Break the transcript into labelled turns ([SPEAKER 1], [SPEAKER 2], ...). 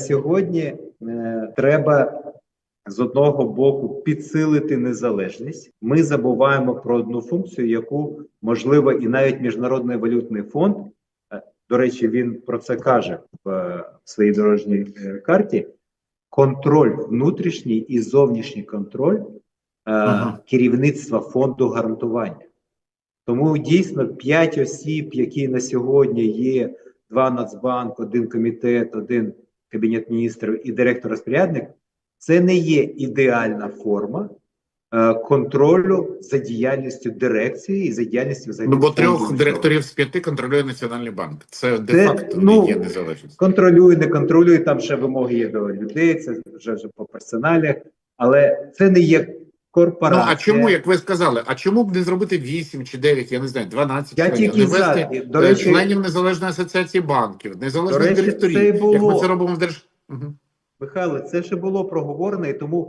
[SPEAKER 1] Сьогодні е, треба з одного боку підсилити незалежність. Ми забуваємо про одну функцію, яку можливо і навіть Міжнародний валютний фонд, е, до речі, він про це каже в, е, в своїй дорожній е, карті. Контроль внутрішній і зовнішній контроль е,
[SPEAKER 2] Ага.
[SPEAKER 1] керівництва фонду гарантування. Тому дійсно п'ять осіб, які на сьогодні є: два Нацбанк, один комітет, один кабінет міністрів і директор-розпорядник, це не є ідеальна форма е, контролю за діяльністю дирекції і за діяльністю за
[SPEAKER 2] Ну, бо трьох директорів з п'яти контролює Національний банк. Це
[SPEAKER 1] Це,
[SPEAKER 2] де-факто
[SPEAKER 1] ну,
[SPEAKER 2] не є незалежність.
[SPEAKER 1] Контролює, не контролює, там ще вимоги є до людей, це вже, вже по персоналі, але це не є
[SPEAKER 2] Ну, а чому, як ви сказали, а чому б не зробити 8 чи 9, я не знаю, 12
[SPEAKER 1] Я
[SPEAKER 2] членів?
[SPEAKER 1] тільки
[SPEAKER 2] Не вести
[SPEAKER 1] До
[SPEAKER 2] е,
[SPEAKER 1] речі-
[SPEAKER 2] членів Незалежної асоціації банків, незалежних директорів, як ми це робимо в держ... Угу.
[SPEAKER 1] Михайло, це ще було проговорено, і тому